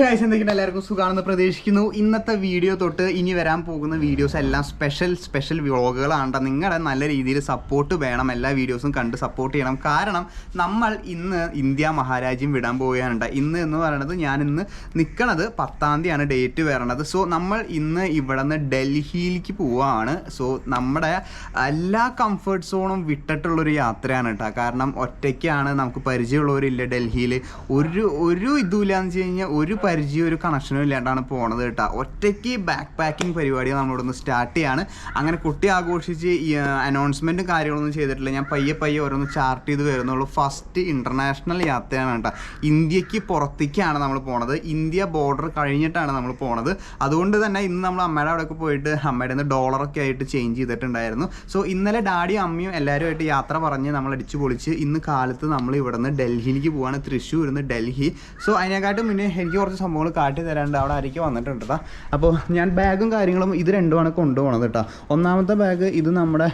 എന്തൊക്കെയാണ് എല്ലാവർക്കും സുഖമാണെന്ന് പ്രതീക്ഷിക്കുന്നു. ഇന്നത്തെ വീഡിയോ തൊട്ട് ഇനി വരാൻ പോകുന്ന വീഡിയോസ് എല്ലാം സ്പെഷ്യൽ സ്പെഷ്യൽ വ്ളോഗുകളാണ് നിങ്ങളുടെ നല്ല രീതിയിൽ സപ്പോർട്ട് വേണം. എല്ലാ വീഡിയോസും കണ്ട് സപ്പോർട്ട് ചെയ്യണം. കാരണം നമ്മൾ ഇന്ന് ഇന്ത്യ മഹാരാജ്യം വിടാൻ പോവുകയാണ് ഇന്ന് എന്ന് പറയുന്നത് ഞാൻ ഇന്ന് നിൽക്കണത് പത്താം തീയതിയാണ് ഡേറ്റ് വരണത്. സോ നമ്മൾ ഇന്ന് ഇവിടെ നിന്ന് ഡൽഹിയിലേക്ക് പോവുകയാണ്. സോ നമ്മുടെ എല്ലാ കംഫർട്ട് സോണും വിട്ടിട്ടുള്ളൊരു യാത്രയാണ് കേട്ടോ കാരണം ഒറ്റയ്ക്കാണ് നമുക്ക് പരിചയമുള്ളവരില്ല ഡൽഹിയിൽ ഒരു ഒരു ഇതുമില്ലാന്ന് വെച്ച് കഴിഞ്ഞാൽ ഒരു പരിചയം ഒരു കണക്ഷനും ഇല്ലാണ്ടാണ് പോണത് കേട്ടോ. ഒറ്റയ്ക്ക് ബാക്ക് പാക്കിംഗ് പരിപാടി നമ്മളിവിടെ നിന്ന് സ്റ്റാർട്ട് ചെയ്യാണ്. അങ്ങനെ കുട്ടി ആഘോഷിച്ച് അനൗൺസ്മെന്റും കാര്യങ്ങളൊന്നും ചെയ്തിട്ടില്ല. ഞാൻ പയ്യെ പയ്യെ ഓരോന്ന് ചാർട്ട് ചെയ്ത് വരുന്നുള്ളൂ. ഫസ്റ്റ് ഇന്റർനാഷണൽ യാത്രയാണ് കേട്ടോ. ഇന്ത്യയ്ക്ക് പുറത്തേക്കാണ് നമ്മൾ പോണത്. ഇന്ത്യ ബോർഡർ കഴിഞ്ഞിട്ടാണ് നമ്മൾ പോണത്. അതുകൊണ്ട് തന്നെ ഇന്ന് നമ്മൾ അമ്മയുടെ അവിടെയൊക്കെ പോയിട്ട് അമ്മയുടെ നിന്ന് ഡോളറൊക്കെ ആയിട്ട് ചേഞ്ച് ചെയ്തിട്ടുണ്ടായിരുന്നു. സോ ഇന്നലെ ഡാഡിയും അമ്മയും എല്ലാവരുമായിട്ട് യാത്ര പറഞ്ഞ് നമ്മൾ അടിച്ചു പൊളിച്ച് ഇന്ന് കാലത്ത് നമ്മൾ ഇവിടെ നിന്ന് ഡൽഹിയിലേക്ക് പോവാണ്. തൃശ്ശൂർ നിന്ന് ഡൽഹി. സോ അതിനെക്കാട്ടും മുന്നേ എനിക്ക് കുറച്ച് സംഭവങ്ങൾ കാട്ടി തരാണ്ട് അവിടെ ആരിക്ക് വന്നിട്ടുണ്ട് കേട്ടോ അപ്പോൾ ഞാൻ ബാഗും കാര്യങ്ങളും ഇത് രണ്ടുമാണ് കൊണ്ടുപോകണത് കേട്ടോ ഒന്നാമത്തെ ബാഗ് ഇത് നമ്മുടെ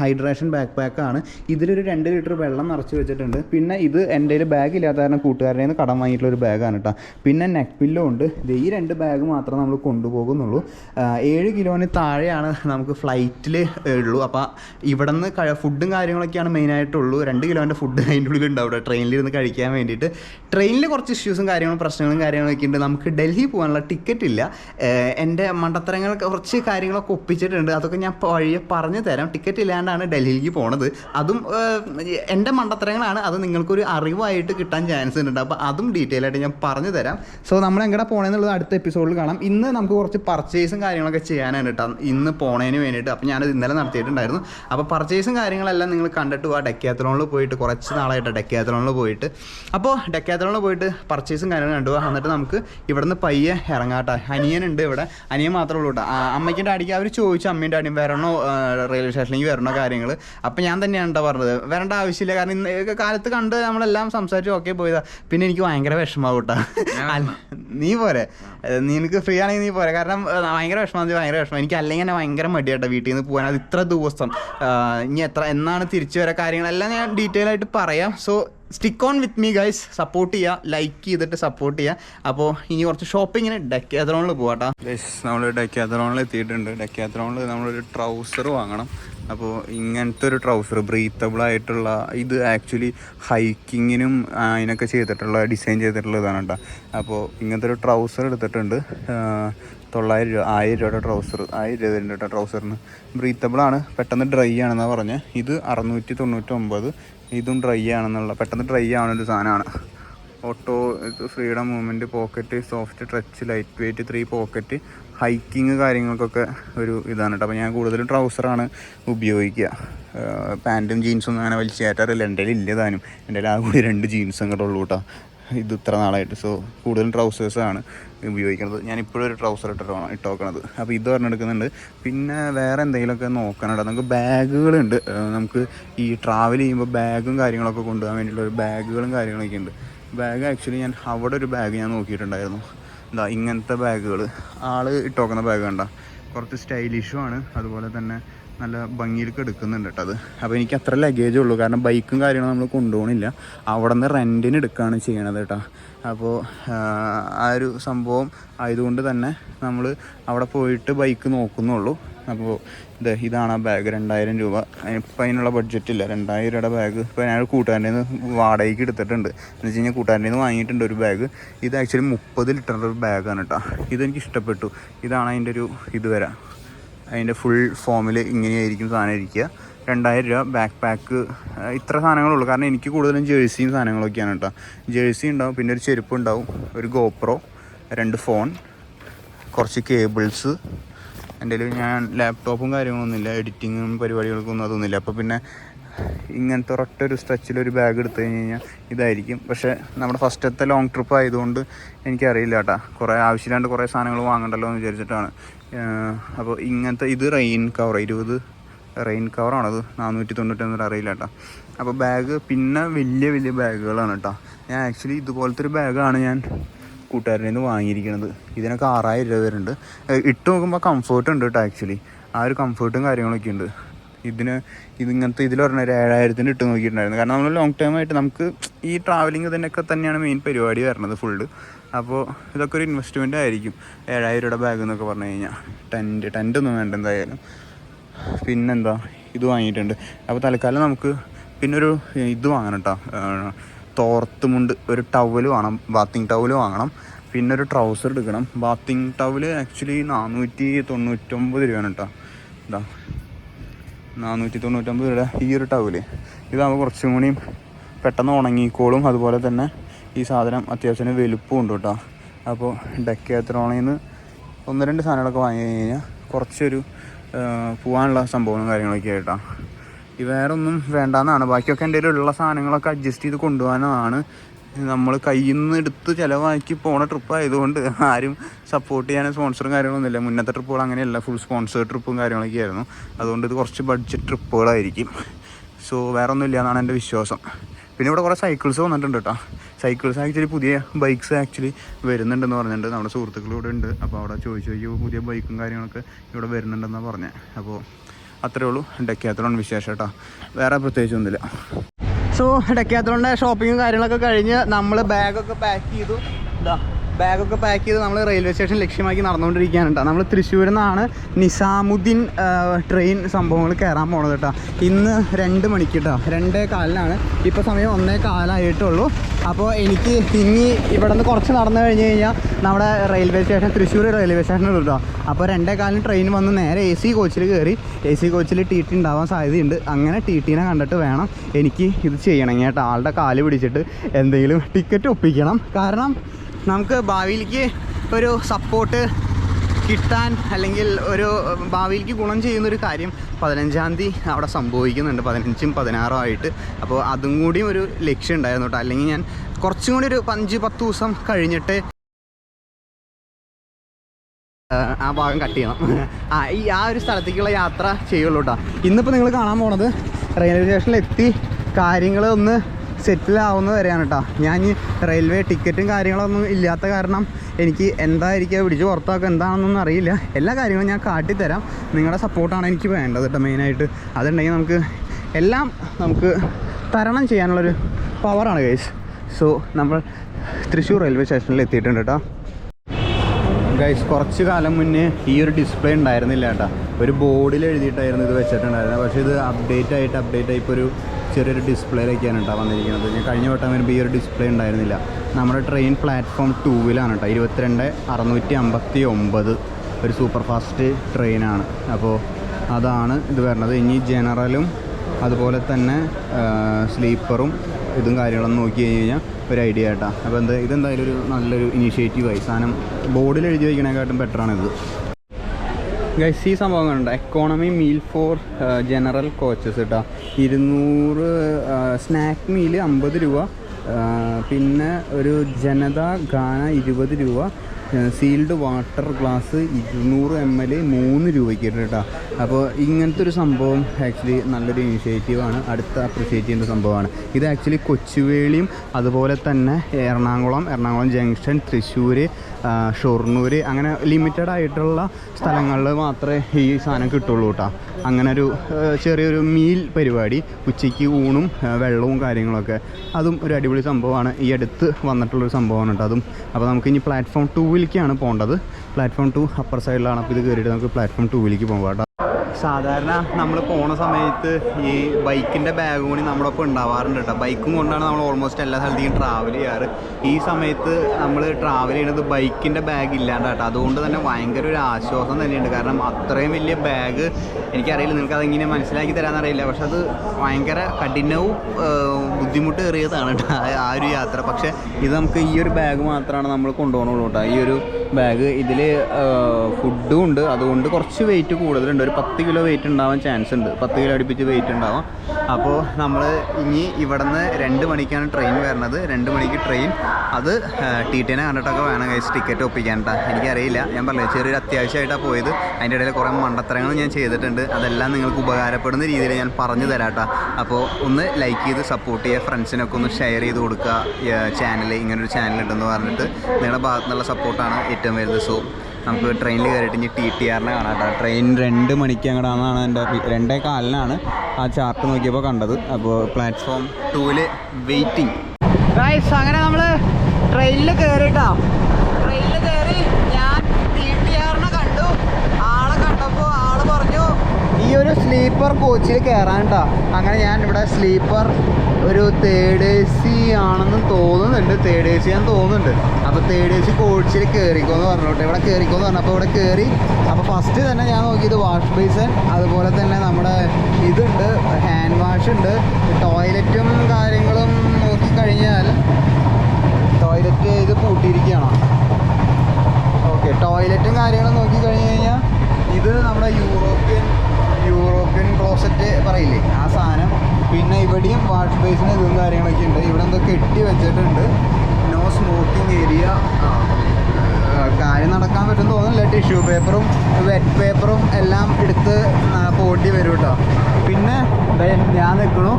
ഹൈഡ്രേഷൻ ബാക്ക് പാക്കാണ് ഇതിലൊരു രണ്ട് ലിറ്റർ വെള്ളം നിറച്ച് വെച്ചിട്ടുണ്ട്. പിന്നെ ഇത് എന്റെ കയ്യിൽ ബാഗ് ഇല്ലാത്ത കാരണം കൂട്ടുകാരുടെ നിന്ന് കടം വാങ്ങിയിട്ടുള്ള ഒരു ബാഗാണ് കേട്ടോ പിന്നെ നെക്ക് പില്ലോ ഉണ്ട്. ഈ രണ്ട് ബാഗ് മാത്രം നമ്മൾ കൊണ്ടുപോകുന്നുള്ളൂ. ഏഴ് കിലോന് താഴെയാണ് നമുക്ക് ഫ്ലൈറ്റിൽ ഉള്ളൂ. അപ്പോൾ ഇവിടെ നിന്ന് ഫുഡും കാര്യങ്ങളൊക്കെയാണ് മെയിനായിട്ടുള്ളൂ രണ്ട് കിലോന്റെ ഫുഡ് അതിന്റെ ഉള്ളിൽ ഉണ്ടാവും ട്രെയിനിലിരുന്ന് കഴിക്കാൻ വേണ്ടിയിട്ട്. ട്രെയിനിൽ കുറച്ച് ഇഷ്യൂസും കാര്യങ്ങളും പ്രശ്നങ്ങളും കാര്യങ്ങളൊക്കെ ഉണ്ട്. നമുക്ക് ഡൽഹി പോകാനുള്ള ടിക്കറ്റ് ഇല്ല. എന്റെ മണ്ടത്തരങ്ങൾ കുറച്ച് കാര്യങ്ങളൊക്കെ ഒപ്പിച്ചിട്ടുണ്ട്. അതൊക്കെ ഞാൻ വഴിയെ പറഞ്ഞു തരാം. ടിക്കറ്റ് ഇല്ലാണ്ടാണ് ഡൽഹിക്ക് പോണത്. അതും എന്റെ മണ്ടത്തരങ്ങളാണ്. അത് നിങ്ങൾക്കൊരു അറിവായിട്ട് കിട്ടാൻ ചാൻസ് ഉണ്ട്. അപ്പോൾ അതും ഡീറ്റെയിൽ ആയിട്ട് ഞാൻ പറഞ്ഞു തരാം. സോ നമ്മൾ എങ്ങനെ പോകണമെന്നുള്ളത് അടുത്ത എപ്പിസോഡിൽ കാണാം. ഇന്ന് നമുക്ക് കുറച്ച് പർച്ചേസും കാര്യങ്ങളൊക്കെ ചെയ്യാനാണ് കേട്ടോ. ഇന്ന് പോണതിന് വേണ്ടിയിട്ട്. അപ്പോൾ ഞാനത് ഇന്നലെ നടത്തിയിട്ടുണ്ടായിരുന്നു. അപ്പോൾ പർച്ചേസും കാര്യങ്ങളെല്ലാം നിങ്ങൾ കണ്ടിട്ട് പോവാ ഡെക്കാത്തലോണിൽ പോയിട്ട് കുറച്ച് നാളായിട്ട് ഡെക്കാത്തലോണിൽ പോയിട്ട്. അപ്പോൾ ഡെക്കാത്തലോണിൽ പോയിട്ട് പർച്ചേസും കാര്യങ്ങളും കണ്ടുപോകാം എന്നിട്ട് നമുക്ക് ഇവിടുന്ന് പയ്യെ ഇറങ്ങാട്ടോ. അനിയനുണ്ട് ഇവിടെ. അനിയൻ മാത്രമേ ഉള്ളൂ കേട്ടോ. അമ്മയ്ക്കും ഡാഡിക്ക് അവർ ചോദിച്ചു അമ്മയും ഡാഡിയും വരണോ റെയിൽവേ സ്റ്റേഷനിലേക്ക് വരണോ കാര്യങ്ങൾ അപ്പം ഞാൻ തന്നെയാണ് കേട്ടോ പറഞ്ഞത്. വരേണ്ട ആവശ്യമില്ല. കാരണം ഇന്ന് കാലത്ത് കണ്ട് നമ്മളെല്ലാം സംസാരിച്ച് ഓക്കെ പോയതാ. പിന്നെ എനിക്ക് ഭയങ്കര വിഷമാവും കേട്ടോ നീ പോരെ. നിനക്ക് ഫ്രീ ആണെങ്കിൽ നീ പോരെ. കാരണം ഭയങ്കര വിഷമം ഭയങ്കര വിഷമം. എനിക്ക് അല്ലെങ്കിൽ തന്നെ ഭയങ്കര മടിയാട്ടോ വീട്ടിൽ നിന്ന് പോകാൻ. അത് ഇത്ര ദിവസം. ഇനി എത്ര എന്നാണ് തിരിച്ചു വരാ കാര്യങ്ങളെല്ലാം ഞാൻ ഡീറ്റെയിൽ ആയിട്ട് പറയാം. So stick on with me guys support ചെയ്യുക ലൈക്ക് ചെയ്തിട്ട് സപ്പോർട്ട് ചെയ്യുക അപ്പോൾ ഇനി കുറച്ച് ഷോപ്പിങ്ങിന് ഡെക്കാത്തറോണിൽ പോവാട്ടോ. ഗൈസ് നമ്മൾ ഡെക്കാത്തറോണിൽ എത്തിയിട്ടുണ്ട്. ഡെക്കാത്തറോണിൽ നമ്മളൊരു ട്രൗസർ വാങ്ങണം. അപ്പോൾ ഇങ്ങനത്തെ ഒരു ട്രൗസർ ബ്രീത്തബിൾ ആയിട്ടുള്ള ഇത് ആക്ച്വലി ഹൈക്കിങ്ങിനും അതിനൊക്കെ ചെയ്തിട്ടുള്ള ഡിസൈൻ ചെയ്തിട്ടുള്ള ഇതാണ് കേട്ടോ അപ്പോൾ ഇങ്ങനത്തെ ഒരു ട്രൗസർ എടുത്തിട്ടുണ്ട്. തൊള്ളായിരം രൂപ ആയിരം രൂപയുടെ ട്രൗസർ ആയിരം രൂപ വരുന്നുണ്ട് കേട്ടോ ട്രൗസറിന് ബ്രീത്തബിൾ ആണ്. പെട്ടെന്ന് ഡ്രൈ ആണെന്നാണ് പറഞ്ഞത് ഇത് അറുന്നൂറ്റി തൊണ്ണൂറ്റൊമ്പത് ഇതും ഡ്രൈ ആണെന്നുള്ള പെട്ടെന്ന് ഡ്രൈ ആവുന്ന ഒരു സാധനമാണ്. Auto freedom movement pocket soft touch light weight three pocket hiking കാര്യങ്ങൾക്കൊക്കെ ഒരു ഇതാണ് കേട്ടോ അപ്പോൾ ഞാൻ കൂടുതലും ട്രൗസറാണ് ഉപയോഗിക്കുക. പാന്റും ജീൻസും അങ്ങനെ വലിച്ചു കയറ്റാറില്ല. എന്റെ ഇല്ല താനും എന്റെ ആ കൂടി രണ്ട് ജീൻസും കൂടെ ഉള്ളൂ കേട്ടോ ഇത് ഇത്ര നാളായിട്ട്. സോ കൂടുതലും ട്രൗസേഴ്സാണ് ഉപയോഗിക്കുന്നത്. ഞാൻ ഇപ്പോഴും ഒരു ട്രൗസർ ഇട്ട് നോക്കണത്. അപ്പോൾ ഇത് പറഞ്ഞെടുക്കുന്നുണ്ട്. പിന്നെ വേറെ എന്തെങ്കിലുമൊക്കെ നോക്കാനുണ്ട് നമുക്ക് ബാഗുകളുണ്ട്. നമുക്ക് ഈ ട്രാവൽ ചെയ്യുമ്പോൾ ബാഗും കാര്യങ്ങളൊക്കെ കൊണ്ടുപോകാൻ വേണ്ടിയിട്ടുള്ള ഒരു ബാഗുകളും കാര്യങ്ങളൊക്കെ ഉണ്ട്. ബാഗ് ആക്ച്വലി ഞാൻ അവിടെ ഒരു ബാഗ് ഞാൻ നോക്കിയിട്ടുണ്ടായിരുന്നു. എന്താ ഇങ്ങനത്തെ ബാഗുകൾ ആൾ ഇട്ടോക്കുന്ന ബാഗ് കണ്ട. കുറച്ച് സ്റ്റൈലിഷുമാണ് അതുപോലെ തന്നെ നല്ല ഭംഗിയിലേക്ക് എടുക്കുന്നുണ്ട് കേട്ടോ അത്. അപ്പോൾ എനിക്ക് അത്ര ലഗേജേ ഉള്ളൂ. കാരണം ബൈക്കും കാര്യങ്ങളും നമ്മൾ കൊണ്ടുപോകണില്ല. അവിടെ നിന്ന് റെന്റിന് എടുക്കുകയാണ് ചെയ്യണത് കേട്ടോ അപ്പോൾ ആ ഒരു സംഭവം ആയതുകൊണ്ട് തന്നെ നമ്മൾ അവിടെ പോയിട്ട് ബൈക്ക് നോക്കുന്നുള്ളൂ. അപ്പോൾ ഇത് ഇതാണ് ആ ബാഗ് രണ്ടായിരം രൂപ. ഇപ്പം അതിനുള്ള ബഡ്ജറ്റ് ഇല്ല. രണ്ടായിരം രൂപയുടെ ബാഗ് ഇപ്പോൾ ഞാൻ കൂട്ടുകാരന്റെ നിന്ന് വാടകയ്ക്ക് എടുത്തിട്ടുണ്ട്. എന്ന് വെച്ച് കഴിഞ്ഞാൽ കൂട്ടുകാരന്റെ നിന്ന് വാങ്ങിയിട്ടുണ്ട് ഒരു ബാഗ് ഇത് ആക്ച്വലി മുപ്പത് ലിറ്ററിന്റെ ഒരു ബാഗാണ് കേട്ടോ ഇതെനിക്ക് ഇഷ്ടപ്പെട്ടു. ഇതാണ് അതിന്റെ ഒരു ഇത് വരാം. അതിന്റെ ഫുൾ ഫോമിൽ ഇങ്ങനെയായിരിക്കും സാധനം ഇരിക്കുക. രണ്ടായിരം രൂപ ബാക്ക് പാക്ക് ഇത്ര സാധനങ്ങളുള്ളൂ കാരണം എനിക്ക് കൂടുതലും ജേഴ്സിയും സാധനങ്ങളൊക്കെയാണ് കേട്ടോ. ജേഴ്സി ഉണ്ടാവും പിന്നെ ഒരു ചെരുപ്പ് ഉണ്ടാവും ഒരു ഗോപ്രോ രണ്ട് ഫോൺ കുറച്ച് കേബിൾസ് എന്റെ ഞാൻ ലാപ്ടോപ്പും കാര്യങ്ങളൊന്നുമില്ല എഡിറ്റിങ്ങും പരിപാടികൾക്കൊന്നും അതൊന്നുമില്ല. അപ്പോൾ പിന്നെ ഇങ്ങനത്തെ ഒരൊറ്റ ഒരു സ്ട്രെച്ചിൽ ഒരു ബാഗ് എടുത്തു കഴിഞ്ഞ് കഴിഞ്ഞാൽ ഇതായിരിക്കും. പക്ഷേ നമ്മുടെ ഫസ്റ്റത്തെ ലോങ് ട്രിപ്പ് ആയതുകൊണ്ട് എനിക്കറിയില്ല കേട്ടോ. കുറേ ആവശ്യമില്ലാണ്ട് കുറേ സാധനങ്ങൾ വാങ്ങണ്ടല്ലോ എന്ന് വിചാരിച്ചിട്ടാണ്. അപ്പോൾ ഇങ്ങനത്തെ ഇത് റെയിൻ കവർ ഇരുപത് റെയിൻ കവറാണത് നാനൂറ്റി തൊണ്ണൂറ്റൊന്നും അറിയില്ല കേട്ടോ. അപ്പോൾ ബാഗ് പിന്നെ വലിയ വലിയ ബാഗുകളാണ് കേട്ടോ. ഞാൻ ആക്ച്വലി ഇതുപോലത്തെ ഒരു ബാഗാണ് ഞാൻ കൂട്ടുകാരിൽ നിന്ന് വാങ്ങിയിരിക്കുന്നത് ഇതിനൊക്കെ ആറായിരം രൂപ വരുന്നുണ്ട് ഇട്ട് നോക്കുമ്പോൾ കംഫേർട്ട് ഉണ്ട് കേട്ടോ ആക്ച്വലി ആ ഒരു കംഫേർട്ടും കാര്യങ്ങളൊക്കെ ഉണ്ട് ഇതിന് ഇതിങ്ങനത്തെ ഇതിൽ പറഞ്ഞ ഒരു ഏഴായിരത്തിന് ഇട്ട് നോക്കിയിട്ടുണ്ടായിരുന്നു. കാരണം നമ്മൾ ലോങ് ടൈം ആയിട്ട് നമുക്ക് ഈ ട്രാവലിംഗ് ഇതിനൊക്കെ തന്നെയാണ് മെയിൻ പരിപാടി വരുന്നത് ഫുള്ള് അപ്പോൾ ഇതൊക്കെ ഒരു ഇൻവെസ്റ്റ്മെന്റ് ആയിരിക്കും. ഏഴായിരം രൂപയുടെ ബാഗ് എന്നൊക്കെ പറഞ്ഞു കഴിഞ്ഞാൽ ടെന്റ് ടെന്റ് ഒന്നും വേണ്ട എന്തായാലും. പിന്നെന്താ? ഇത് വാങ്ങിയിട്ടുണ്ട്. അപ്പോൾ തൽക്കാലം നമുക്ക് പിന്നെ ഒരു ഇത് വാങ്ങണം കേട്ടോ തോർത്ത് മുണ്ട് ഒരു ടവൽ വേണം. ബാത്തിങ് ടവൽ വാങ്ങണം. പിന്നെ ഒരു ട്രൗസർ എടുക്കണം. ബാത്തിങ് ടവൽ ആക്ച്വലി നാനൂറ്റി തൊണ്ണൂറ്റൊമ്പത് രൂപയാണ് കേട്ടോ ഇതാ. നാനൂറ്റി തൊണ്ണൂറ്റമ്പത് രൂപയുടെ ഈ ഒരു ടവൽ ഇതാകുമ്പോൾ കുറച്ചും കൂടിയും പെട്ടെന്ന് ഉണങ്ങിക്കോളും. അതുപോലെ തന്നെ ഈ സാധനം അത്യാവശ്യം വലുപ്പം ഉണ്ട് കേട്ടോ. അപ്പോൾ ഡെക്കാത്രോണിൽ നിന്ന് ഒന്ന് രണ്ട് സാധനങ്ങളൊക്കെ വാങ്ങി കഴിഞ്ഞാൽ കുറച്ചൊരു പോകാനുള്ള സംഭവങ്ങളും കാര്യങ്ങളൊക്കെ ആയിട്ടാണ് വേറെ ഒന്നും വേണ്ടാന്നാണ്. ബാക്കിയൊക്കെ എന്റെ ഉള്ള സാധനങ്ങളൊക്കെ അഡ്ജസ്റ്റ് ചെയ്ത് കൊണ്ടുപോകാനാണ് നമ്മൾ കയ്യിൽ നിന്ന് എടുത്ത് ചിലവാക്കി പോണ ട്രിപ്പ് ആയതുകൊണ്ട് ആരും സപ്പോർട്ട് ചെയ്യാൻ സ്പോൺസറും കാര്യങ്ങളൊന്നുമില്ല. മുന്നത്തെ ട്രിപ്പുകൾ അങ്ങനെയല്ല. ഫുൾ സ്പോൺസർ ട്രിപ്പും കാര്യങ്ങളൊക്കെ ആയിരുന്നു. അതുകൊണ്ട് ഇത് കുറച്ച് ബഡ്ജറ്റ് ട്രിപ്പുകളായിരിക്കും സോ വേറെ ഒന്നുമില്ല എന്നാണ് എന്റെ വിശ്വാസം. പിന്നെ ഇവിടെ കുറേ സൈക്കിൾസ് വന്നിട്ടുണ്ട് കേട്ടോ സൈക്കിൾസ് ആക്ച്വലി പുതിയ ബൈക്ക്സ് ആക്ച്വലി വരുന്നുണ്ടെന്ന് പറഞ്ഞിട്ടുണ്ട്. നമ്മുടെ സുഹൃത്തുക്കൾ ഉണ്ട്. അപ്പോൾ അവിടെ ചോദിച്ചു ചോദിച്ചു പുതിയ ബൈക്കും കാര്യങ്ങളൊക്കെ ഇവിടെ വരുന്നുണ്ടെന്നാണ് പറഞ്ഞത് അപ്പോൾ അത്രേ ഉള്ളൂ. ഡെക്കാത്തലോൺ വിശേഷം കേട്ടോ വേറെ പ്രത്യേകിച്ചൊന്നുമില്ല സോ ഡെക്കാത്തലോണിന്റെ ഷോപ്പിങ്ങും കാര്യങ്ങളൊക്കെ കഴിഞ്ഞ് നമ്മൾ ബാഗൊക്കെ പാക്ക് ചെയ്തു. ഇതാ ബാഗൊക്കെ പാക്ക് ചെയ്ത് നമ്മൾ റെയിൽവേ സ്റ്റേഷൻ ലക്ഷ്യമാക്കി നടന്നുകൊണ്ടിരിക്കുകയാണ് കേട്ടോ. നമ്മൾ തൃശ്ശൂരിൽ നിന്നാണ് നിസാമുദ്ദീൻ ട്രെയിൻ സംഭവങ്ങൾ കയറാൻ പോണത് കേട്ടോ. ഇന്ന് രണ്ട് മണിക്ക് കേട്ടോ. രണ്ടേ കാലിനാണ്. ഇപ്പോൾ സമയം ഒന്നേ കാലായിട്ടുള്ളൂ. അപ്പോൾ എനിക്ക് ഇനി ഇവിടെ നിന്ന് കുറച്ച് നടന്നു കഴിഞ്ഞ് കഴിഞ്ഞാൽ നമ്മുടെ റെയിൽവേ സ്റ്റേഷൻ തൃശ്ശൂർ റെയിൽവേ സ്റ്റേഷനിൽ കേട്ടോ. അപ്പോൾ രണ്ടേ കാലിന് ട്രെയിൻ വന്ന് നേരെ എ സി കോച്ചിൽ കയറി. എ സി കോച്ചിൽ ടി ടി ഉണ്ടാവാൻ സാധ്യതയുണ്ട്. അങ്ങനെ ടി ടീനെ കണ്ടിട്ട് വേണം എനിക്ക് ഇത് ചെയ്യണമെങ്കിൽ കേട്ടോ. ആളുടെ കാൽ പിടിച്ചിട്ട് എന്തെങ്കിലും ടിക്കറ്റ് ഒപ്പിക്കണം. കാരണം നമുക്ക് ഭാവിയിലേക്ക് ഒരു സപ്പോർട്ട് കിട്ടാൻ അല്ലെങ്കിൽ ഒരു ഭാവിയിലേക്ക് ഗുണം ചെയ്യുന്നൊരു കാര്യം പതിനഞ്ചാം തീയതി അവിടെ സംഭവിക്കുന്നുണ്ട്. പതിനഞ്ചും പതിനാറും ആയിട്ട്. അപ്പോൾ അതും കൂടിയും ഒരു ലക്ഷ്യം ഉണ്ടായിരുന്നു കേട്ടോ. അല്ലെങ്കിൽ ഞാൻ കുറച്ചും കൂടി ഒരു അഞ്ച് പത്ത് ദിവസം കഴിഞ്ഞിട്ട് ആ, ഭാഗം കട്ട് ചെയ്യണം. ആ ഈ ആ ഒരു സ്ഥലത്തേക്കുള്ള യാത്ര ചെയ്യുള്ളൂ കേട്ടോ. ഇന്നിപ്പോൾ നിങ്ങൾ കാണാൻ പോണത് റെയിൽവേ സ്റ്റേഷനിൽ എത്തി കാര്യങ്ങൾ ഒന്ന് സെറ്റിൽ ആവുന്നത് വരെയാണ് കേട്ടോ. ഞാൻ ഈ റെയിൽവേ ടിക്കറ്റും കാര്യങ്ങളൊന്നും ഇല്ലാത്ത കാരണം എനിക്ക് എന്തായിരിക്കുക പിടിച്ച് പുറത്താക്കുക എന്താണെന്നൊന്നും അറിയില്ല. എല്ലാ കാര്യങ്ങളും ഞാൻ കാട്ടിത്തരാം. നിങ്ങളുടെ സപ്പോർട്ടാണ് എനിക്ക് വേണ്ടത് കേട്ടോ മെയിനായിട്ട്. അതുണ്ടെങ്കിൽ നമുക്ക് എല്ലാം നമുക്ക് തരണം ചെയ്യാനുള്ളൊരു പവറാണ് ഗൈസ് സോ നമ്മൾ തൃശ്ശൂർ റെയിൽവേ സ്റ്റേഷനിൽ എത്തിയിട്ടുണ്ട് കേട്ടോ. ഗൈസ് കുറച്ച് കാലം മുന്നേ ഈ ഒരു ഡിസ്പ്ലേ ഉണ്ടായിരുന്നില്ല കേട്ടോ. ഒരു ബോർഡിൽ എഴുതിയിട്ടായിരുന്നു ഇത് വെച്ചിട്ടുണ്ടായിരുന്നത്. പക്ഷേ ഇത് അപ്ഡേറ്റ് ആയിട്ട് അപ്ഡേറ്റ് ആയി ഇപ്പോൾ ഒരു ചെറിയൊരു ഡിസ്പ്ലേയിലേക്കാണ് കേട്ടോ വന്നിരിക്കുന്നത്. ഞാൻ കഴിഞ്ഞ വട്ടം വരുമ്പോൾ ഈ ഒരു ഡിസ്പ്ലേ ഉണ്ടായിരുന്നില്ല. നമ്മുടെ ട്രെയിൻ പ്ലാറ്റ്ഫോം ടൂവിലാണ് കേട്ടോ ഇരുപത്തിരണ്ട് അറുന്നൂറ്റി അമ്പത്തി ഒമ്പത് ഒരു സൂപ്പർ ഫാസ്റ്റ് ട്രെയിനാണ്. അപ്പോൾ അതാണ് ഇത് വരണത് ഇനി ജനറലും അതുപോലെ തന്നെ സ്ലീപ്പറും ഇതും കാര്യങ്ങളും നോക്കി കഴിഞ്ഞ് കഴിഞ്ഞാൽ ഒരു ഐഡിയ കേട്ടോ അപ്പോൾ എന്താ ഇതെന്തായാലും ഒരു നല്ലൊരു ഇനീഷ്യേറ്റീവായി. സാധനം ബോർഡിൽ എഴുതി വയ്ക്കണേക്കാട്ടും ബെറ്ററാണ് ഇത് ഗൈസ് ഈ സംഭവങ്ങളുണ്ട് economy meal for general coaches കേട്ടോ ഇരുന്നൂറ് സ്നാക്ക് മീൽ അമ്പത് രൂപ. പിന്നെ ഒരു ജനത ഗാന ഇരുപത് രൂപ. സീൽഡ് വാട്ടർ ഗ്ലാസ് ഇരുന്നൂറ് എം എൽ മൂന്ന് രൂപയ്ക്ക് കേട്ടോ അപ്പോൾ ഇങ്ങനത്തെ ഒരു സംഭവം ആക്ച്വലി നല്ലൊരു ഇനിഷ്യേറ്റീവാണ് അടുത്ത അപ്രിഷ്യേറ്റ് ചെയ്യുന്ന സംഭവമാണ്. ഇത് ആക്ച്വലി കൊച്ചുവേളിയും അതുപോലെ തന്നെ എറണാകുളം എറണാകുളം ജംഗ്ഷൻ തൃശ്ശൂർ ഷൊർണൂർ അങ്ങനെ ലിമിറ്റഡ് ആയിട്ടുള്ള സ്ഥലങ്ങളിൽ മാത്രമേ ഈ സാധനം കിട്ടുള്ളൂ കേട്ടോ അങ്ങനെ ഒരു ചെറിയൊരു മീൽ പരിപാടി ഉച്ചയ്ക്ക് ഊണും വെള്ളവും കാര്യങ്ങളൊക്കെ. അതും ഒരു അടിപൊളി സംഭവമാണ്. ഈ അടുത്ത് വന്നിട്ടുള്ളൊരു സംഭവമാണ് കേട്ടോ അതും. അപ്പോൾ നമുക്ക് ഇനി പ്ലാറ്റ്ഫോം ടൂവിലേക്കാണ് പോകേണ്ടത്. പ്ലാറ്റ്ഫോം ടു അപ്പർ സൈഡിലാണ് അപ്പോൾ ഇത് കയറിയിട്ട് നമുക്ക് പ്ലാറ്റ്ഫോം ടൂവിലേക്ക് പോകാം കേട്ടോ. സാധാരണ നമ്മൾ പോണ സമയത്ത് ഈ ബൈക്കിന്റെ ബാഗ് കൂടി നമ്മളൊപ്പം ഉണ്ടാവാറുണ്ട് കേട്ടോ ബൈക്കും കൊണ്ടാണ് നമ്മൾ ഓൾമോസ്റ്റ് എല്ലാ സ്ഥലത്തേക്കും ട്രാവൽ ചെയ്യാറ്. ഈ സമയത്ത് നമ്മൾ ട്രാവൽ ചെയ്യുന്നത് ബൈക്കിന്റെ ബാഗ് ഇല്ലാണ്ട് കേട്ടോ അതുകൊണ്ട് തന്നെ ഭയങ്കര ഒരു ആശ്വാസം തന്നെയുണ്ട്. കാരണം അത്രയും വലിയ ബാഗ് എനിക്കറിയില്ല നിങ്ങൾക്ക് അതെങ്ങനെ മനസ്സിലാക്കി തരാമെന്നറിയില്ല പക്ഷെ അത് ഭയങ്കര കഠിനവും ബുദ്ധിമുട്ട് ബുദ്ധിമുട്ടേറിയതാണ് കേട്ടോ ആ- ആ ഒരു യാത്ര. പക്ഷെ ഇത് നമുക്ക് ഈ ഒരു ബാഗ് മാത്രമാണ് നമ്മൾ കൊണ്ടുപോകണുള്ളൂ കേട്ടോ. ഈ ഒരു ബാഗ് ഇതിൽ ഫുഡും ഉണ്ട്. അതുകൊണ്ട് കുറച്ച് വെയിറ്റ് കൂടുതലുണ്ട്. ഒരു പത്ത് കിലോ വെയിറ്റ് ഉണ്ടാവാൻ ചാൻസ് ഉണ്ട്. പത്ത് കിലോ അടുപ്പിച്ച് വെയിറ്റ് ഉണ്ടാവാം. അപ്പോൾ നമ്മൾ ഇനി ഇവിടെ നിന്ന് രണ്ട് മണിക്കാണ് ട്രെയിൻ വരുന്നത് രണ്ട് മണിക്ക് ട്രെയിൻ അത് ടി ടിനെ കണ്ടിട്ടൊക്കെ വേണം കഴിച്ച് ടിക്കറ്റ് ഒപ്പിക്കാൻ കേട്ടോ എനിക്കറിയില്ല. ഞാൻ പറഞ്ഞു ചെറിയൊരു അത്യാവശ്യമായിട്ടാണ് പോയത്. അതിന്റെ ഇടയിൽ കുറേ മണ്ടത്തരങ്ങൾ ഞാൻ ചെയ്തിട്ടുണ്ട്. അതെല്ലാം നിങ്ങൾക്ക് ഉപകാരപ്പെടുന്ന രീതിയിൽ ഞാൻ പറഞ്ഞു തരാം കേട്ടോ. അപ്പോൾ ഒന്ന് ലൈക്ക് ചെയ്ത് സപ്പോർട്ട് ചെയ്യുക ഫ്രണ്ട്സിനൊക്കെ ഒന്ന് ഷെയർ ചെയ്ത് കൊടുക്കുക ചാനൽ ഇങ്ങനൊരു ചാനൽ ഉണ്ടെന്ന് പറഞ്ഞിട്ട് നിങ്ങളുടെ ഭാഗത്തു നിന്നുള്ള സപ്പോർട്ടാണ് ഏറ്റവും വലുത്. സോ നമുക്ക് ട്രെയിനിൽ കയറിയിട്ട് ഇനി ടി ടി ആറിനെ കാണാം കേട്ടോ. ട്രെയിൻ രണ്ട് മണിക്ക് അങ്ങോട്ടാണെന്നാണ് എന്റെ രണ്ടേ കാലിനാണ് ആ ചാർട്ട് നോക്കിയപ്പോൾ കണ്ടത്. അപ്പോൾ പ്ലാറ്റ്ഫോം ടൂവിൽ വെയിറ്റിംഗ് അങ്ങനെ നമ്മൾ ട്രെയിനിൽ കയറിയിട്ടാ സ്ലീപ്പർ കോച്ചിൽ കേട്ടോ അങ്ങനെ ഞാൻ ഇവിടെ സ്ലീപ്പർ ഒരു തേർഡ് എ സി ആണെന്ന് തോന്നുന്നുണ്ട്. തേർഡ് എ സി ആണെന്ന് തോന്നുന്നുണ്ട്. അപ്പോൾ തേർഡ് എ സി കോച്ചിൽ കയറിക്കോന്ന് പറഞ്ഞോട്ടെ. ഇവിടെ കയറിക്കോന്ന് പറഞ്ഞപ്പോൾ ഇവിടെ കയറി അപ്പോൾ ഫസ്റ്റ് തന്നെ ഞാൻ നോക്കിയത് വാഷ് ബേസൻ അതുപോലെ തന്നെ നമ്മുടെ ഇതുണ്ട് ഹാൻഡ് വാഷ് ഉണ്ട്. ടോയ്ലറ്റും കാര്യങ്ങളും നോക്കിക്കഴിഞ്ഞാൽ ടോയ്ലറ്റ് ഇത് പൂട്ടിയിരിക്കുകയാണോ ഓക്കെ ടോയ്ലറ്റും കാര്യങ്ങളും നോക്കി കഴിഞ്ഞ് കഴിഞ്ഞാൽ ഇത് നമ്മുടെ യൂറോപ്യൻ യൂറോപ്യൻ ക്ലോസറ്റ് പറയില്ലേ ആ സാധനം പിന്നെ ഇവിടെയും വാഷ് ബേസിന് ഇതും കാര്യങ്ങളൊക്കെ ഉണ്ട് ഇവിടെ എന്തോ കെട്ടി വെച്ചിട്ടുണ്ട് നോ സ്മോക്കിംഗ് ഏരിയ കാര്യം നടക്കാൻ പറ്റും തോന്നുന്നില്ല ടിഷ്യൂ പേപ്പറും വെറ്റ് പേപ്പറും എല്ലാം എടുത്ത് ആ, പോണ്ടി വരും കേട്ടോ പിന്നെ ദേ ഞാൻ നിൽക്കണു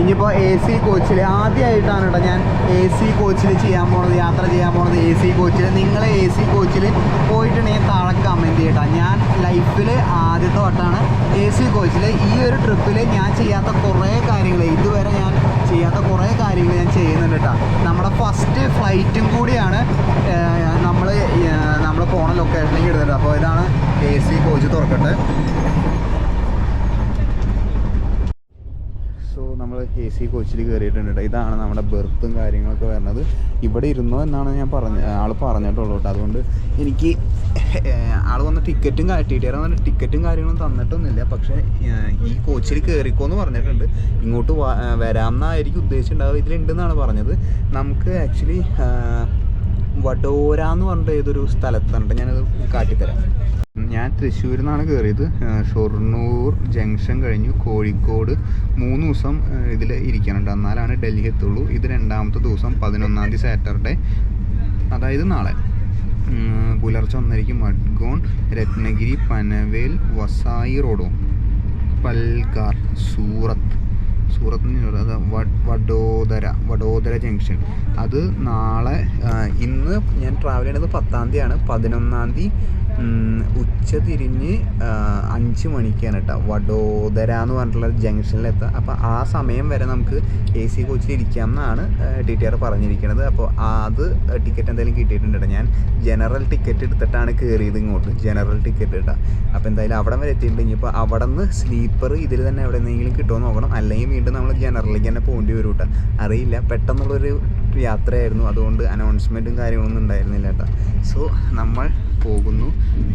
ഇനിയിപ്പോൾ എ സി കോച്ചിൽ ആദ്യമായിട്ടാണ് കേട്ടോ ഞാൻ എ സി കോച്ചിൽ ചെയ്യാൻ പോണത് യാത്ര ചെയ്യാൻ പോണത് എ സി കോച്ചിൽ നിങ്ങൾ എ സി കോച്ചിൽ പോയിട്ടുണ്ടെങ്കിൽ താഴെ കമന്റ് ചെയ്യട്ടോ. ഞാൻ ലൈഫിൽ ആദ്യത്തെ വട്ടമാണ് എ സി കോച്ചിൽ ഈ ഒരു ട്രിപ്പിൽ ഞാൻ ചെയ്യാത്ത കുറേ കാര്യങ്ങൾ ഇതുവരെ ഞാൻ ചെയ്യാത്ത കുറേ കാര്യങ്ങൾ ഞാൻ ചെയ്യുന്നുണ്ട് കേട്ടോ നമ്മുടെ ഫസ്റ്റ് ഫ്ലൈറ്റും കൂടിയാണ് നമ്മൾ നമ്മൾ പോണ ലൊക്കേഷനിലേക്ക് ഇടുന്നത് അപ്പോൾ ഇതാണ് എ സി കോച്ച് തുറക്കട്ടെ. സോ നമ്മൾ എ സി കോച്ചിൽ കയറിയിട്ടുണ്ട് ഇതാണ് നമ്മുടെ ബെർത്തും കാര്യങ്ങളൊക്കെ വരുന്നത്. ഇവിടെ ഇരുന്നോ എന്നാണ് ഞാൻ പറഞ്ഞ ആൾ പറഞ്ഞിട്ടുള്ളൂ കേട്ടോ അതുകൊണ്ട് എനിക്ക് ആൾ വന്ന ടിക്കറ്റും ടി വന്ന ടിക്കറ്റും കാര്യങ്ങളും തന്നിട്ടൊന്നുമില്ല. പക്ഷേ ഈ കോച്ചിൽ കയറിക്കോ എന്ന് പറഞ്ഞിട്ടുണ്ട്. ഇങ്ങോട്ട് വരാമെന്നായിരിക്കും ഉദ്ദേശിച്ചിട്ടുണ്ടാവുക. ഇതിലുണ്ടെന്നാണ് പറഞ്ഞത്. നമുക്ക് ആക്ച്വലി വഡോര എന്ന് പറഞ്ഞിട്ട് ഏതൊരു സ്ഥലത്തുണ്ട്? ഞാനത് കാട്ടിത്തരാം. ഞാൻ തൃശ്ശൂരിൽ നിന്നാണ് കയറിയത് ഷൊർണൂർ ജംഗ്ഷൻ കഴിഞ്ഞു. കോഴിക്കോട് മൂന്ന് ദിവസം ഇതിൽ ഇരിക്കാനുണ്ട് എന്നാലാണ് ഡൽഹി എത്തുള്ളൂ. ഇത് രണ്ടാമത്തെ ദിവസം പതിനൊന്നാം തീയതി സാറ്റർഡേ. അതായത് നാളെ. പുലർച്ചെ ഒന്നരയ്ക്ക് മഡ്ഗോൺ രത്നഗിരി പനവേൽ വസായി റോഡോ. പൽഗാർ സൂറത്ത്. സൂറത്ത് നിന്ന് വഡോദര വഡോദര ജംഗ്ഷൻ. അത് നാളെ ഇന്ന് ഞാൻ ട്രാവൽ ചെയ്യുന്നത് പത്താം തീയതിയാണ്. പതിനൊന്നാം തീയതി ഉച്ച തിരിഞ്ഞ് അഞ്ച് മണിക്കാണ് കേട്ടോ വഡോദര എന്ന് പറഞ്ഞിട്ടുള്ള ജംഗ്ഷനിലെത്താം. അപ്പോൾ ആ സമയം വരെ നമുക്ക് എ സി കോച്ചിൽ ഇരിക്കാം എന്നാണ് ടി ടി ആർ പറഞ്ഞിരിക്കുന്നത് അപ്പോൾ അത് ടിക്കറ്റ് എന്തായാലും കിട്ടിയിട്ടുണ്ട് കേട്ടോ ഞാൻ ജനറൽ ടിക്കറ്റ് എടുത്തിട്ടാണ് കയറിയത് ഇങ്ങോട്ട്. ജനറൽ ടിക്കറ്റ് കേട്ടോ അപ്പോൾ എന്തായാലും അവിടെ വരെ എത്തിയിട്ടുണ്ട്. ഇനിയിപ്പോൾ അവിടെ നിന്ന് സ്ലീപ്പർ ഇതിൽ തന്നെ എവിടെ നിന്നെങ്കിലും കിട്ടുമോ നോക്കണം. അല്ലെങ്കിൽ വീണ്ടും നമ്മൾ ജനറലിലേക്ക് തന്നെ പോകേണ്ടി വരും കേട്ടോ അറിയില്ല. പെട്ടെന്നുള്ളൊരു യാത്രയായിരുന്നു. അതുകൊണ്ട് അനൗൺസ്മെന്റും കാര്യങ്ങളൊന്നും ഉണ്ടായിരുന്നില്ല കേട്ടോ സോ നമ്മൾ പോകുന്നു.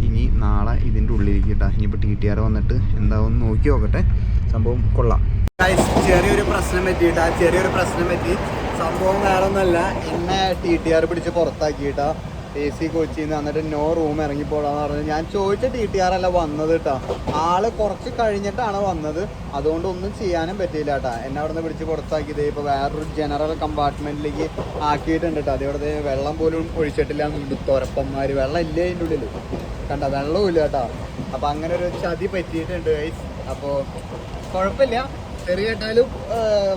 ഇനി നാളെ ഇതിന്റെ ഉള്ളിലേക്ക് കേട്ടോ ഇനിയിപ്പോൾ ടി ടി ആർ വന്നിട്ട് എന്താവും നോക്കി നോക്കട്ടെ. സംഭവം കൊള്ളാം. ചെറിയൊരു പ്രശ്നം പറ്റിയിട്ടാ ചെറിയൊരു പ്രശ്നം പറ്റി. സംഭവം വേറെ ഒന്നല്ല എന്നെ ടി ടി ആർ പിടിച്ച് പുറത്താക്കിയിട്ടാ എ സി കോച്ചിൽ നിന്ന് എന്നിട്ട് നോ റൂം ഇറങ്ങിപ്പോടാന്ന് പറഞ്ഞു ഞാൻ ചോദിച്ച ടി ടി ആർ അല്ല വന്നത് കേട്ടോ ആൾ കുറച്ച് കഴിഞ്ഞിട്ടാണ് വന്നത്. അതുകൊണ്ട് ഒന്നും ചെയ്യാനും പറ്റിയില്ല കേട്ടാ എന്നെ അവിടെ നിന്ന് പിടിച്ച് പുറത്താക്കിയത് ഇപ്പോൾ വേറൊരു ജനറൽ കമ്പാർട്ട്മെന്റിലേക്ക് ആക്കിയിട്ടുണ്ട് കേട്ടോ അതിവിടെ വെള്ളം പോലും ഒഴിച്ചിട്ടില്ല എന്നുണ്ട് വെള്ളം ഇല്ല അതിന്റെ ഉള്ളിൽ കണ്ട വെള്ളവും ഇല്ല കേട്ടോ അപ്പോൾ അങ്ങനെ ഒരു ചതി പറ്റിയിട്ടുണ്ട് ഗൈസ് അപ്പോൾ കുഴപ്പമില്ല. ചെറിയേട്ടാലും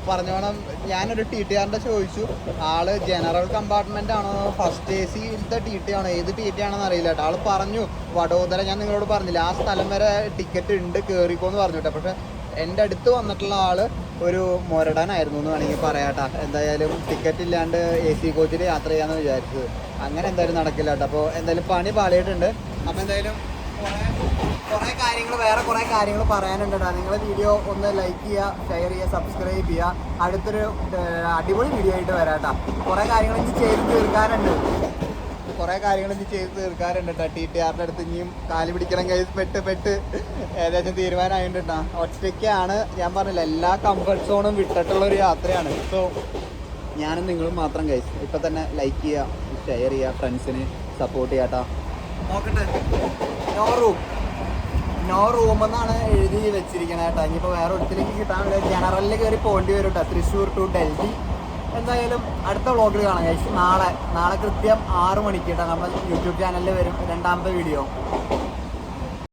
പറഞ്ഞോണം ഞാനൊരു ടി ടി ആറിന്റെ ചോദിച്ചു. ആൾ ജനറൽ കമ്പാർട്ട്മെന്റ് ആണോ? ഫസ്റ്റ് എ സിയിലത്തെ ടി ടി ആണോ? ഏത് ടി ടി ആണെന്ന് അറിയില്ല കേട്ടോ. ആൾ പറഞ്ഞു വടോദര ഞാൻ നിങ്ങളോട് പറഞ്ഞില്ല. ആ സ്ഥലം വരെ ടിക്കറ്റ് ഉണ്ട് കേറിക്കോന്ന് പറഞ്ഞു കേട്ടോ. പക്ഷെ എന്റെ അടുത്ത് വന്നിട്ടുള്ള ആൾ ഒരു മൊരടനായിരുന്നു എന്ന് വേണമെങ്കിൽ പറയാട്ടാ എന്തായാലും ടിക്കറ്റ് ഇല്ലാണ്ട് എ സി കോച്ചിൽ യാത്ര ചെയ്യാന്ന് വിചാരിച്ചത്. അങ്ങനെ എന്തായാലും നടക്കില്ല കേട്ടോ. അപ്പോൾ എന്തായാലും പണി പാളിയിട്ടുണ്ട്. അപ്പോൾ എന്തായാലും കുറേ കാര്യങ്ങൾ വേറെ കുറേ കാര്യങ്ങൾ പറയാനുണ്ട് നിങ്ങൾ വീഡിയോ ഒന്ന് ലൈക്ക് ചെയ്യുക ഷെയർ ചെയ്യുക സബ്സ്ക്രൈബ് ചെയ്യുക. അടുത്തൊരു അടിപൊളി വീഡിയോ ആയിട്ട് വരാം കേട്ടോ കുറേ കാര്യങ്ങൾ ഇനി ചെയ്ത് തീർക്കാനുണ്ട്. കുറേ കാര്യങ്ങൾ ഇനി ചെയ്ത് തീർക്കാറുണ്ട് കേട്ടോ ടി ടി ആറിന്റെ അടുത്ത് ഇനിയും കാൽ പിടിക്കണം കൈ പെട്ട് പെട്ട്. ഏകദേശം തീരുമാനമായിട്ടുണ്ട് ഒറ്റയ്ക്കാണ് ഞാൻ പറഞ്ഞില്ല എല്ലാ കംഫർട്ട് സോണും വിട്ടിട്ടുള്ള ഒരു യാത്രയാണ്. സോ ഞാനും നിങ്ങളും മാത്രം കൈസ് ഇപ്പം തന്നെ ലൈക്ക് ചെയ്യുക ഷെയർ ചെയ്യുക ഫ്രണ്ട്സിന് സപ്പോർട്ട് ചെയ്യാം കേട്ടോ നോക്കട്ടെ നോ റൂം എന്നാണ് എഴുതി വെച്ചിരിക്കണത് കേട്ടോ. ഇനിയിപ്പോൾ വേറെ ഒരിടത്തിലേക്ക് കിട്ടാൻ ജനറലിൽ കയറി പോകേണ്ടി വരും കേട്ടോ. തൃശ്ശൂർ ടു ഡൽഹി. എന്തായാലും അടുത്ത വ്ളോഗിൽ കാണാം guys. നാളെ നാളെ കൃത്യം ആറ് മണിക്ക് കേട്ടോ. നമ്മുടെ യൂട്യൂബ് ചാനലിൽ വരും രണ്ടാമത്തെ വീഡിയോ